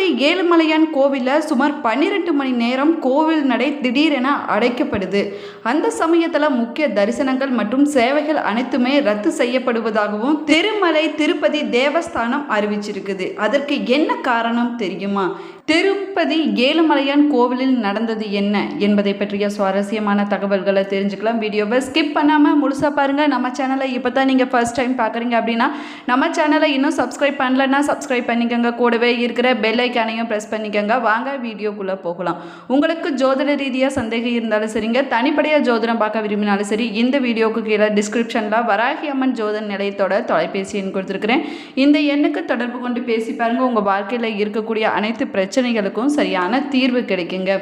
திருப்பதி ஏழுமலையான் கோவிலில் சுமார் பன்னிரெண்டு மணி நேரம் கோவில் நடை திடீரென அடைக்கப்படுது. அந்த சமயத்தில் முக்கிய தரிசனங்கள் மற்றும் சேவைகள் அனைத்துமே ரத்து செய்யப்படுவதாகவும் திருமலை திருப்பதி தேவஸ்தானம் அறிவிச்சிருக்குது. அதற்கு என்ன காரணம் தெரியுமா? திருப்பதி ஏழுமலையான் கோவிலில் நடந்தது என்ன என்பதை பற்றிய சுவாரஸ்யமான தகவல்களை தெரிஞ்சுக்கலாம். வீடியோவை ஸ்கிப் பண்ணாமல் முழுசாக பாருங்கள் நம்ம சேனலை இப்போ தான் நீங்கள் ஃபர்ஸ்ட் டைம் பார்க்குறீங்க அப்படின்னா நம்ம சேனலை இன்னும் சப்ஸ்கிரைப் பண்ணலன்னா சப்ஸ்கிரைப் பண்ணிக்கோங்க. கூடவே இருக்கிற பெல் ஐக்கானையும் ப்ரெஸ் பண்ணிக்கோங்க. வாங்க வீடியோக்குள்ளே போகலாம். உங்களுக்கு ஜோதிட ரீதியாக சந்தேகம் இருந்தாலும் சரிங்க. தனிப்படையாக ஜோதிடம் பார்க்க விரும்பினாலும் சரி இந்த வீடியோவுக்கு கீழே டிஸ்கிரிப்ஷனில் வராகி அம்மன் ஜோதிட நிலையத்தோட தொலைபேசி எண் கொடுத்துருக்குறேன். இந்த எண்ணுக்கு தொடர்பு கொண்டு பேசி பாருங்கள் உங்கள் வாழ்க்கையில் இருக்கக்கூடிய அனைத்து பிரச்சனை பிரச்சனைகளுக்கும் சரியான தீர்வு கிடைக்குங்க.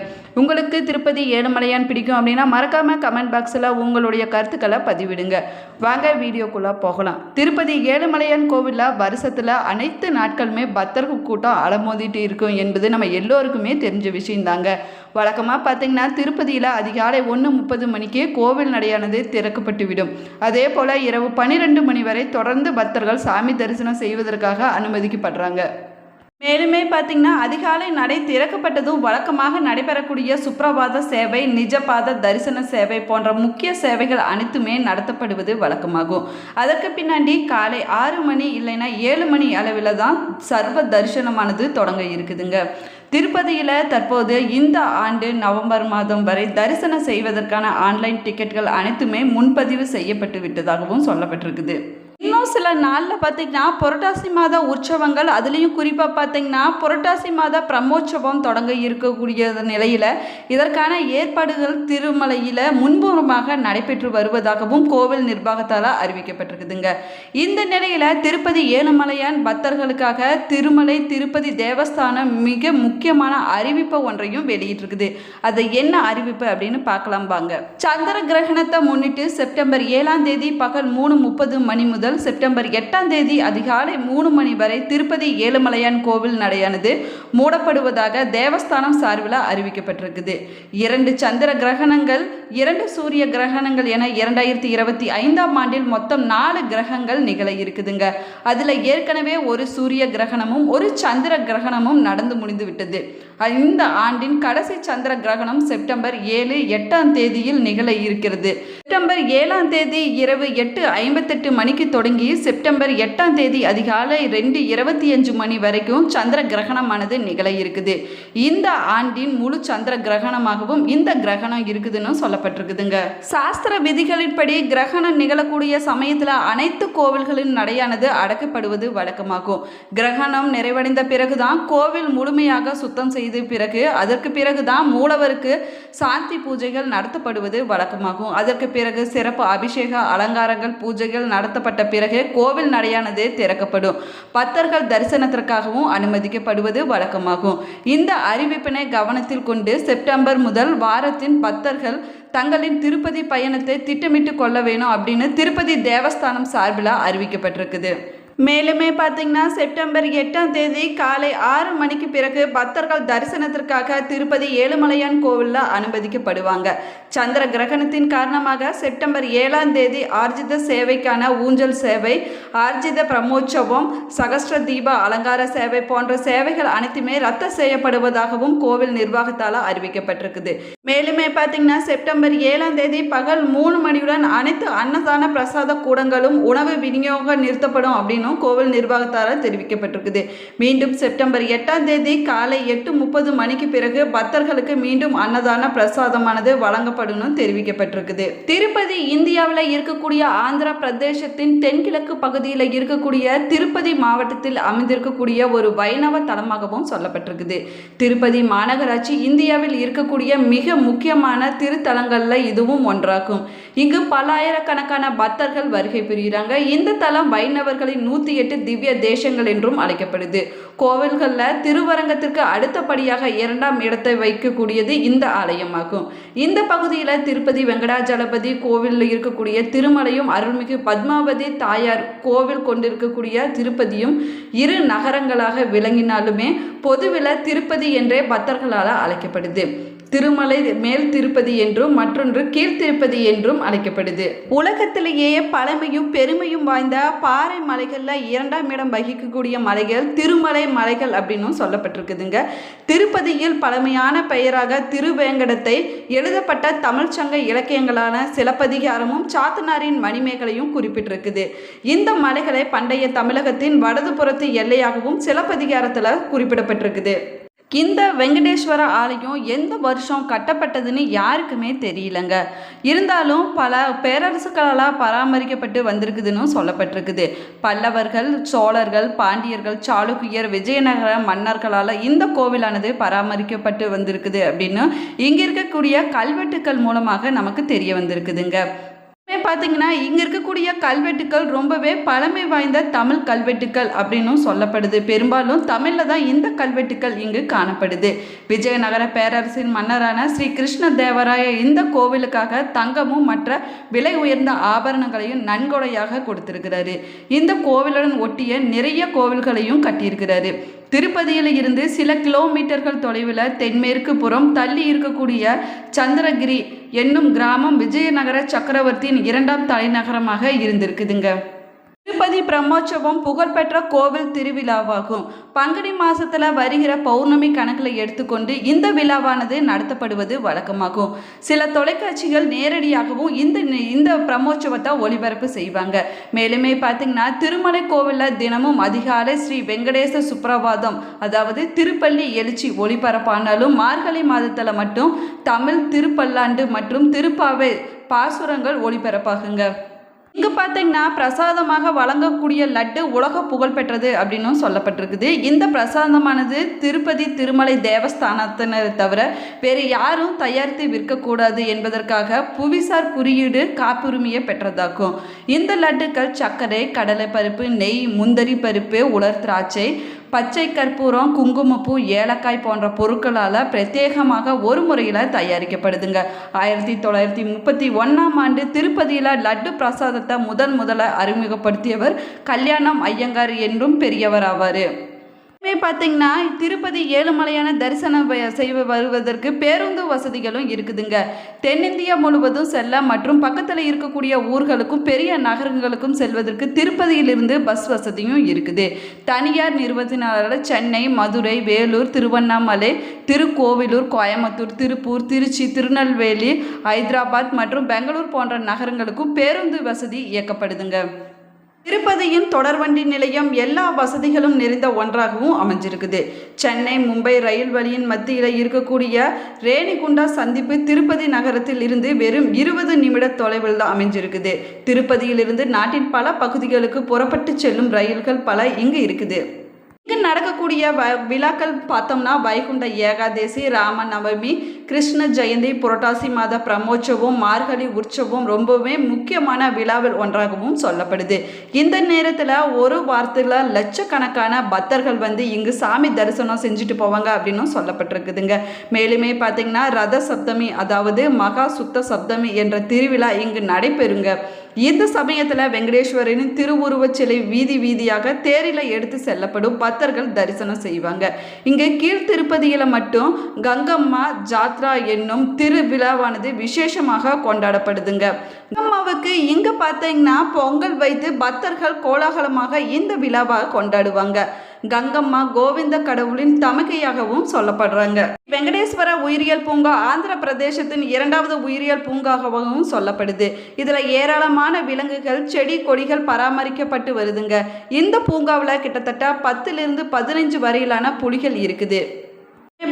உங்களுக்கு திருப்பதி ஏழுமலையான் பிடிக்கும் அப்படின்னா மறக்காமல் கமெண்ட் பாக்ஸில் உங்களுடைய கருத்துக்களை பதிவிடுங்க. வாங்க வீடியோக்குள்ளே போகலாம். திருப்பதி ஏழுமலையான் கோவிலில் வருஷத்தில் அனைத்து நாட்களுமே பக்தர்கள் கூட்டம் அலமோதிட்டு இருக்கும் என்பது நம்ம எல்லோருக்குமே தெரிஞ்ச விஷயந்தாங்க வழக்கமாக பார்த்தீங்கன்னா திருப்பதியில் அதிகாலை ஒன்று முப்பது மணிக்கே கோவில் நடையானது திறக்கப்பட்டுவிடும். அதே போல் இரவு பன்னிரெண்டு மணி வரை தொடர்ந்து பக்தர்கள் சாமி தரிசனம் செய்வதற்காக அனுமதிக்கப்படுறாங்க. மேலுமே பார்த்தீங்கன்னா அதிகாலை நடை திறக்கப்பட்டதும் வழக்கமாக நடைபெறக்கூடிய சுப்ரபாத சேவை நிஜபாத தரிசன சேவை போன்ற முக்கிய சேவைகள் அனைத்துமே நடத்தப்படுவது வழக்கமாகும். அதற்கு பின்னாடி காலை ஆறு மணி இல்லைன்னா ஏழு மணி அளவில் தான் சர்வ தரிசனமானது தொடங்க இருக்குதுங்க. திருப்பதியில் தற்போது இந்த ஆண்டு நவம்பர் மாதம் வரை தரிசனம் செய்வதற்கான ஆன்லைன் டிக்கெட்கள் அனைத்துமே முன்பதிவு செய்யப்பட்டு விட்டதாகவும் சொல்லப்பட்டிருக்குது. இன்னும் சில நாளில் பார்த்தீங்கன்னா புரட்டாசி மாத உற்சவங்கள் அதுலேயும் குறிப்பாக பார்த்தீங்கன்னா புரட்டாசி மாத பிரம்மோற்சவம் தொடங்க இருக்கக்கூடிய நிலையில் இதற்கான ஏற்பாடுகள் திருமலையில் முன்புறமாக நடைபெற்று வருவதாகவும் கோவில் நிர்வாகத்தால் அறிவிக்கப்பட்டிருக்குதுங்க. இந்த நிலையில் திருப்பதி ஏழுமலையான் பக்தர்களுக்காக திருமலை திருப்பதி தேவஸ்தானம் மிக முக்கியமான அறிவிப்பை ஒன்றையும் வெளியிட்டிருக்குது. அது என்ன அறிவிப்பு அப்படின்னு பார்க்கலாம் வாங்க. சந்திர கிரகணத்தை முன்னிட்டு செப்டம்பர் ஏழாம் தேதி பகல் மூணு முப்பது மணி முதல் செப்டம்பர் செப்டம்பர் எட்டாம் தேதி அதிகாலை மூணு மணி வரை திருப்பதி ஏழுமலையான் கோவில் நடையானது மூடப்படுவதாக தேவஸ்தானம் சார்பில் அறிவிக்கப்பட்டிருக்குது. இரண்டு சந்திர கிரகணங்கள் இரண்டு சூரிய கிரகணங்கள் என இரண்டாயிரத்தி இருபத்தி ஐந்தாம் ஆண்டில் மொத்தம் நாலு கிரகங்கள் நிகழ இருக்குதுங்க. அதில் ஏற்கனவே ஒரு சூரிய கிரகணமும் ஒரு சந்திர கிரகணமும் நடந்து முடிந்து விட்டது. இந்த ஆண்டின் கடைசி சந்திர கிரகணம் செப்டம்பர் ஏழு எட்டாம் தேதியில் நிகழ இருக்கிறது. செப்டம்பர் ஏழாம் தேதி இரவு எட்டு ஐம்பத்தெட்டு மணிக்கு தொடங்கி செப்டம்பர் எட்டாம் தேதி அதிகாலை ரெண்டு இருபத்தி அஞ்சு மணி வரைக்கும் சந்திர கிரகணமானது நிகழ இருக்குது. இந்த ஆண்டின் முழு சந்திர கிரகணமாகவும் இந்த கிரகணம் இருக்குதுன்னு சொல்லப்பட்டிருக்குதுங்க. சாஸ்திர விதிகளின்படி கிரகணம் நிகழக்கூடிய சமயத்தில் அனைத்து கோவில்களின் நடையானது அடக்கப்படுவது வழக்கமாகும். கிரகணம் நிறைவடைந்த பிறகுதான் கோவில் முழுமையாக சுத்தம் செய்து பிறகு அதற்கு பிறகுதான் மூலவருக்கு சாந்தி பூஜைகள் நடத்தப்படுவது வழக்கமாகும். அதற்கு பிறகு சிறப்பு அபிஷேக அலங்காரங்கள் பூஜைகள் நடத்தப்பட்ட பிறகு கோவில் நடையானது திறக்கப்படும். பக்தர்கள் தரிசனத்திற்காகவும் அனுமதிக்கப்படுவது வழக்கமாகும். இந்த அறிவிப்பினை கவனத்தில் கொண்டு செப்டம்பர் முதல் வாரத்தின் பக்தர்கள் தங்களின் திருப்பதி பயணத்தை திட்டமிட்டு கொள்ள வேணும் அப்படின்னு திருப்பதி தேவஸ்தானம் சார்பில் அறிவிக்கப்பட்டிருக்குது. மேலுமே பார்த்தீங்கன்னா செப்டம்பர் எட்டாம் தேதி காலை ஆறு மணிக்கு பிறகு பக்தர்கள் தரிசனத்திற்காக திருப்பதி ஏழுமலையான் கோவிலில் அனுமதிக்கப்படுவாங்க. சந்திர கிரகணத்தின் காரணமாக செப்டம்பர் ஏழாம் தேதி ஆர்ஜித சேவைக்கான ஊஞ்சல் சேவை ஆர்ஜித பிரம்மோற்சவம் சகஸ்ர தீப அலங்கார சேவை போன்ற சேவைகள் அனைத்துமே ரத்த செய்யப்படுவதாகவும் கோவில் நிர்வாகத்தால் அறிவிக்கப்பட்டிருக்குது. மேலுமே பார்த்தீங்கன்னா செப்டம்பர் ஏழாம் தேதி பகல் மூணு மணியுடன் அனைத்து அன்னதான பிரசாத கூடங்களும் உணவு விநியோகம் நிறுத்தப்படும் அப்படின்னு அப்படின்னு கோவில் நிர்வாகத்தாரால் தெரிவிக்கப்பட்டிருக்குது. மீண்டும் செப்டம்பர் எட்டாம் தேதி காலை எட்டு முப்பது மணிக்கு பிறகு பக்தர்களுக்கு மீண்டும் அன்னதான பிரசாதமானது வழங்கப்படும் தெரிவிக்கப்பட்டிருக்குது. திருப்பதி இந்தியாவில் இருக்கக்கூடிய ஆந்திர பிரதேசத்தின் தென்கிழக்கு பகுதியில் இருக்கக்கூடிய திருப்பதி மாவட்டத்தில் அமைந்திருக்கக்கூடிய ஒரு வைணவ தலமாகவும் சொல்லப்பட்டிருக்குது. திருப்பதி மாநகராட்சி இந்தியாவில் இருக்கக்கூடிய மிக முக்கியமான திருத்தலங்களில் இதுவும் ஒன்றாகும். இங்கு பல்லாயிரக்கணக்கான பக்தர்கள் வருகை புரிகிறாங்க. இந்த தலம் வைணவர்களின் நூற்றி எட்டு திவ்ய தேசங்கள் என்றும் அழைக்கப்படுது. கோவில்களில் திருவரங்கத்திற்கு அடுத்தபடியாக இரண்டாம் இடத்தை வைக்கக்கூடியது இந்த ஆலயமாகும். இந்த பகுதியில் திருப்பதி வெங்கடாஜலபதி கோவிலில் இருக்கக்கூடிய திருமலையும் அருள்மிகு பத்மாவதி தாயார் கோவில் கொண்டிருக்கக்கூடிய திருப்பதியும் இரு நகரங்களாக விளங்கினாலுமே பொதுவில் திருப்பதி என்றே பக்தர்களால் அழைக்கப்படுது. திருமலை மேல் திருப்பதி என்றும் மற்றொன்று கீழ்த்திருப்பதி என்றும் அழைக்கப்படுது. உலகத்திலேயே பழமையும் பெருமையும் வாய்ந்த பாறை மலைகளில் இரண்டாம் இடம் வகிக்கக்கூடிய மலைகள் திருமலை மலைகள் அப்படின்னும் சொல்லப்பட்டிருக்குதுங்க. திருப்பதியில் பழமையான பெயராக திருவேங்கடத்தை எழுதப்பட்ட தமிழ்ச்சங்க இலக்கியங்களான சிலப்பதிகாரமும் சாத்தனாரின் மணிமேகலையும் குறிப்பிட்டிருக்குது. இந்த மலைகளை பண்டைய தமிழகத்தின் வடதுபுறத்து எல்லையாகவும் சிலப்பதிகாரத்தில் குறிப்பிடப்பட்டிருக்குது. இந்த வெங்கடேஸ்வர ஆலயம் எந்த வருஷம் கட்டப்பட்டதுன்னு யாருக்குமே தெரியலங்க. இருந்தாலும் பல பேரரசுகளால் பராமரிக்கப்பட்டு வந்திருக்குதுன்னு சொல்லப்பட்டிருக்குது. பல்லவர்கள் சோழர்கள் பாண்டியர்கள் சாளுக்கியர் விஜயநகர மன்னர்களால் இந்த கோவிலானது பராமரிக்கப்பட்டு வந்திருக்குது அப்படின்னு இங்கே இருக்கக்கூடிய கல்வெட்டுக்கள் மூலமாக நமக்கு தெரிய வந்திருக்குதுங்க. இப்பவே பார்த்தீங்கன்னா இங்கே இருக்கக்கூடிய கல்வெட்டுக்கள் ரொம்பவே பழமை வாய்ந்த தமிழ் கல்வெட்டுக்கள் அப்படின்னும் சொல்லப்படுது. பெரும்பாலும் தமிழில் தான் இந்த கல்வெட்டுக்கள் இங்கு காணப்படுது. விஜயநகர பேரரசின் மன்னரான ஸ்ரீ கிருஷ்ண தேவராய இந்த கோவிலுக்காக தங்கமும் மற்ற விலை உயர்ந்த ஆபரணங்களையும் நன்கொடையாக கொடுத்திருக்கிறாரு. இந்த கோவிலுடன் ஒட்டிய நிறைய கோவில்களையும் கட்டியிருக்கிறாரு. திருப்பதியில் இருந்து சில கிலோமீட்டர்கள் தொலைவில் தென்மேற்கு புறம் தள்ளி இருக்கக்கூடிய சந்திரகிரி என்னும் கிராமம் விஜயநகர சக்கரவர்த்தியின் இரண்டாம் தலைநகரமாக இருந்திருக்குதுங்க. திருப்பதி பிரம்மோற்சவம் புகழ்பெற்ற கோவில் திருவிழாவாகும். பங்குனி மாசத்துல வருகிற பௌர்ணமி கணக்கில் எடுத்துக்கொண்டு இந்த விழாவானது நடத்தப்படுவது வழக்கமாகும். சில தொலைக்காட்சிகள் நேரடியாகவும் இந்த இந்த பிரம்மோற்சவத்தை ஒளிபரப்பு செய்வாங்க. மேலுமே பார்த்தீங்கன்னா திருமலை கோவிலில் தினமும் அதிகாலை ஸ்ரீ வெங்கடேச சுப்பிரபாதம் அதாவது திருப்பள்ளி எழுச்சி ஒளிபரப்பானாலும் மார்கழி மாதத்தில் மட்டும் தமிழ் திருப்பல்லாண்டு மற்றும் திருப்பாவை பாசுரங்கள் ஒளிபரப்பாகுங்க. இங்கே பார்த்தீங்கன்னா பிரசாதமாக வழங்கக்கூடிய லட்டு உலக புகழ்பெற்றது அப்படின்னும் சொல்லப்பட்டிருக்குது. இந்த பிரசாதமானது திருப்பதி திருமலை தேவஸ்தானத்தினரை தவிர வேறு யாரும் தயாரித்து விற்கக்கூடாது என்பதற்காக புவிசார் குறியீடு காப்புரிமையை பெற்றதாக்கும். இந்த லட்டுக்கள் சர்க்கரை கடலை பருப்பு நெய் முந்தரி பருப்பு உலர் திராட்சை பச்சை கற்பூரம் குங்குமப்பூ ஏலக்காய் போன்ற பொருட்களால் பிரத்யேகமாக ஒரு முறையில் தயாரிக்கப்படுதுங்க. ஆயிரத்தி தொள்ளாயிரத்தி முப்பத்தி ஒன்றாம் ஆண்டு திருப்பதியில் லட்டு பிரசாதத்தை முதன் முதல அறிமுகப்படுத்தியவர் கல்யாணம் ஐயங்கார் என்றும் பெரியவர் ஆவார். இனிமே பார்த்தீங்கன்னா திருப்பதி ஏழுமலையான தரிசனம் வ- செய்ய வருவதற்கு பேருந்து வசதிகளும் இருக்குதுங்க. தென்னிந்தியா முழுவதும் செல்ல மற்றும் பக்கத்தில் இருக்கக்கூடிய ஊர்களுக்கும் பெரிய நகரங்களுக்கும் செல்வதற்கு திருப்பதியிலிருந்து பஸ் வசதியும் இருக்குது. தனியார் நிறுவனத்தினரால் சென்னை மதுரை வேலூர் திருவண்ணாமலை திருக்கோவிலூர் கோயம்புத்தூர் திருப்பூர் திருச்சி திருநெல்வேலி ஹைதராபாத் மற்றும் பெங்களூர் போன்ற நகரங்களுக்கும் பேருந்து வசதி இயக்கப்படுதுங்க. திருப்பதியின் தொடர்வண்டி நிலையம் எல்லா வசதிகளும் நிறைந்த ஒன்றாகவும் அமைஞ்சிருக்குது. சென்னை மும்பை ரயில் வழியின் மத்தியில் இருக்கக்கூடிய ரேணிகுண்டா சந்திப்பு திருப்பதி நகரத்தில் இருந்து வெறும் இருபது நிமிட தொலைவில் தான் அமைஞ்சிருக்குது. திருப்பதியிலிருந்து நாட்டின் பல பகுதிகளுக்கு புறப்பட்டு செல்லும் ரயில்கள் பல இங்கு இருக்குது. நடக்கக்கூடிய வ விழாக்கள் பார்த்தோம்னா வைகுண்ட ஏகாதேசி ராம நவமி கிருஷ்ண ஜெயந்தி புரட்டாசி மாத பிரமோற்சவம் மார்கழி உற்சவம் ரொம்பவே முக்கியமான விழாவில் ஒன்றாகவும் சொல்லப்படுது. இந்த நேரத்தில் ஒரு வாரத்தில் லட்சக்கணக்கான பக்தர்கள் வந்து இங்கு சாமி தரிசனம் செஞ்சுட்டு போவாங்க அப்படின்னும் சொல்லப்பட்டிருக்குதுங்க. மேலுமே பார்த்தீங்கன்னா ரத சப்தமி அதாவது மகா சுத்த சப்தமி என்ற திருவிழா இங்கு நடைபெறுங்க. இந்த சமயத்தில் வெங்கடேஸ்வரனின் திருவுருவச் சிலை வீதி வீதியாக தேரில் எடுத்து செல்லப்படும் பக்தர்கள் தரிசனம் செய்வாங்க. இங்கே கீழ்த்திருப்பதியில் மட்டும் கங்கம்மா ஜாத்ரா என்னும் திருவிழாவானது விசேஷமாக கொண்டாடப்படுதுங்க. கங்கம்மாவுக்கு இங்கே பார்த்தீங்கன்னா பொங்கல் வைத்து பக்தர்கள் கோலாகலமாக இந்த விழாவாக கொண்டாடுவாங்க. கங்கம்மா கோவிந்த கடவுளின் தமக்கையாகவும் சொல்லப்படுறாங்க. வெங்கடேஸ்வர உயிரியல் பூங்கா ஆந்திர பிரதேசத்தின் இரண்டாவது உயிரியல் பூங்காகவும் சொல்லப்படுது. இதில் ஏராளமான விலங்குகள் செடி கொடிகள் பராமரிக்கப்பட்டு வருதுங்க. இந்த பூங்காவில் கிட்டத்தட்ட பத்துலேருந்து பதினஞ்சு வரையிலான புலிகள் இருக்குது.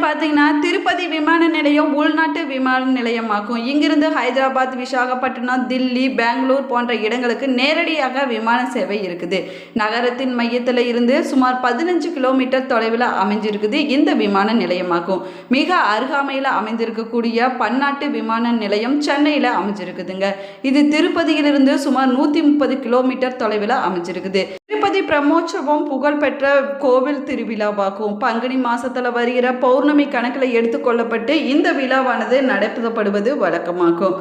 பார்த்தீங்கன்னா திருப்பதி விமான நிலையம் உள்நாட்டு விமான நிலையமாகும். இங்கிருந்து ஹைதராபாத் விசாகப்பட்டினம் தில்லி பெங்களூர் போன்ற இடங்களுக்கு நேரடியாக விமான சேவை இருக்குது. நகரத்தின் மையத்தில் இருந்து சுமார் பதினஞ்சு கிலோமீட்டர் தொலைவில் அமைஞ்சிருக்குது இந்த விமான நிலையமாகும். மிக அருகாமையில் அமைந்திருக்கக்கூடிய பன்னாட்டு விமான நிலையம் சென்னையில் அமைஞ்சிருக்குதுங்க. இது திருப்பதியிலிருந்து சுமார் நூற்றி முப்பது கிலோமீட்டர் தொலைவில் அமைஞ்சிருக்குது. திருப்பதி பிரம்மோற்சவம் புகழ்பெற்ற கோவில் திருவிழாவாகும். பங்குனி மாசத்துல வருகிற பௌர்ணமி கணக்கில் எடுத்துக்கொள்ளப்பட்டு இந்த விழாவானது நடத்தப்படுவது வழக்கமாகும்.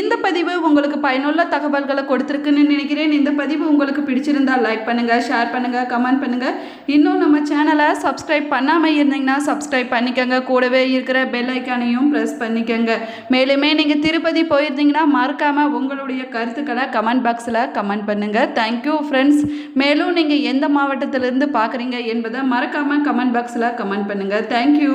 இந்த பதிவு உங்களுக்கு பயனுள்ள தகவல்களை கொடுத்துருக்குன்னு நினைக்கிறேன். இந்த பதிவு உங்களுக்கு பிடிச்சிருந்தா லைக் பண்ணுங்க ஷேர் பண்ணுங்க கமெண்ட் பண்ணுங்க. இன்னும் நம்ம சேனலை சப்ஸ்கிரைப் பண்ணாமல் இருந்தீங்கன்னா சப்ஸ்கிரைப் பண்ணிக்கோங்க. கூடவே இருக்கிற பெல் ஐக்கானையும் ப்ரெஸ் பண்ணிக்கோங்க. மேலுமே நீங்கள் திருப்பதி போயிருந்தீங்கன்னா மறக்காமல் உங்களுடைய கருத்துக்களை கமெண்ட் பாக்ஸில் கமெண்ட் பண்ணுங்கள் தேங்க்யூ ஃப்ரெண்ட்ஸ் மேலும் மேலும் நீங்கள் எந்த மாவட்டத்திலிருந்து பார்க்குறீங்க என்பதை மறக்காமல் கமெண்ட் பாக்ஸில் கமெண்ட் பண்ணுங்கள் தேங்க்யூ